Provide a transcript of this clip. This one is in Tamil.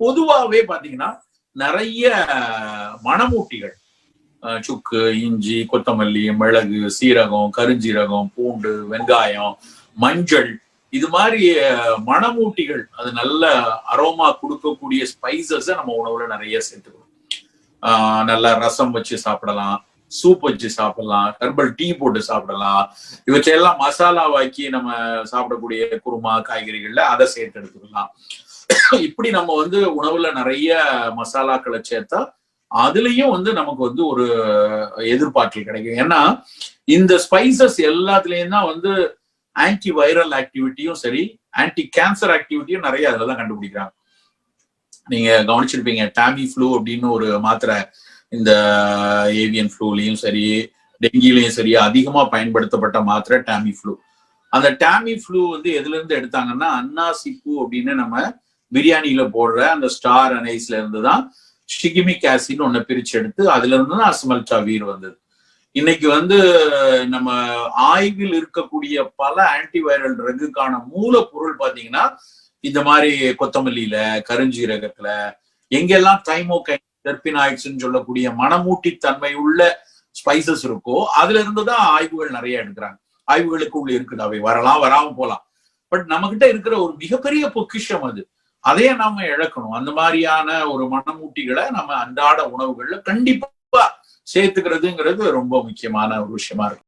பொதுவாவே பாத்தீங்கன்னா நிறைய மணமூட்டிகள். சுக்கு இஞ்சி கொத்தமல்லி மிளகு சீரகம் கருஞ்சீரகம் பூண்டு வெங்காயம் மஞ்சள் இது மாதிரி மணமூட்டிகள். அது நல்ல அரோமா கொடுக்கக்கூடிய ஸ்பைசஸை நம்ம உணவுல நிறைய சேர்த்துக்கணும். ஆஹ் நல்லா ரசம் வச்சு சாப்பிடலாம் சூப் வச்சு சாப்பிடலாம் ஹெர்பல் டீ போட்டு சாப்பிடலாம். இவற்றையெல்லாம் மசாலாவாக்கி நம்ம சாப்பிடக்கூடிய குருமா காய்கறிகள்ல அதை சேர்த்து எடுத்துக்கலாம். இப்படி நம்ம வந்து உணவுல நிறைய மசாலாக்களை சேர்த்தா அதுலயும் வந்து நமக்கு வந்து ஒரு எதிர்பார்த்தல் கிடைக்கும். ஏன்னா இந்த ஸ்பைசஸ் எல்லாத்துலயும் தான் வந்து ஆன்டி வைரல் ஆக்டிவிட்டியும் சரி ஆன்டி கேன்சர் ஆக்டிவிட்டியும் நிறைய அதுல தான் கண்டுபிடிக்கிறாங்க. நீங்க கவனிச்சிருப்பீங்க டாமி ஃப்ளூ அப்படின்னு ஒரு மாத்திரை இந்த ஏவியன் ஃப்ளூலையும் சரி டெங்கிலையும் சரி அதிகமா பயன்படுத்தப்பட்ட மாத்திரை டாமி ஃப்ளூ அந்த டாமி ஃப்ளூ வந்து எதுல இருந்து எடுத்தாங்கன்னா அன்னாசி பூ அப்படின்னு நம்ம பிரியாணியில போடுற அந்த ஸ்டார் அனைஸ்ல இருந்து தான் ஷிகிமிக் ஆசிட்னு ஒண்ணு பிரிச்சு எடுத்து அதுல இருந்து தான் அஸ்மல்டாவீர் வந்தது. இன்னைக்கு வந்து நம்ம ஆய்வில் இருக்கக்கூடிய பல ஆன்டிவைரல் ட்ரக்குக்கான மூலப்பொருள் பாத்தீங்கன்னா இந்த மாதிரி கொத்தமல்லியில கருஞ்சீரகத்துல எங்கெல்லாம் தைமோகைன் டெர்பினாய்ட்ஸ்ன்னு சொல்லக்கூடிய மனமூட்டி தன்மை உள்ள ஸ்பைசஸ் இருக்கோ அதுல இருந்து தான் ஆய்வுகள் நிறைய எடுக்கிறாங்க. ஆய்வுகளுக்கு உள்ள இருக்குது? அவை வரலாம் வராம போலாம். பட் நம்ம கிட்ட இருக்கிற ஒரு மிகப்பெரிய பொக்கிஷம் அது. அதையே நாம இழக்கணும். அந்த மாதிரியான ஒரு மனமூட்டிகளை நம்ம அன்றாட உணவுகள்ல கண்டிப்பா சேர்த்துக்கிறதுங்கிறது ரொம்ப முக்கியமான ஒரு விஷயமா இருக்கு.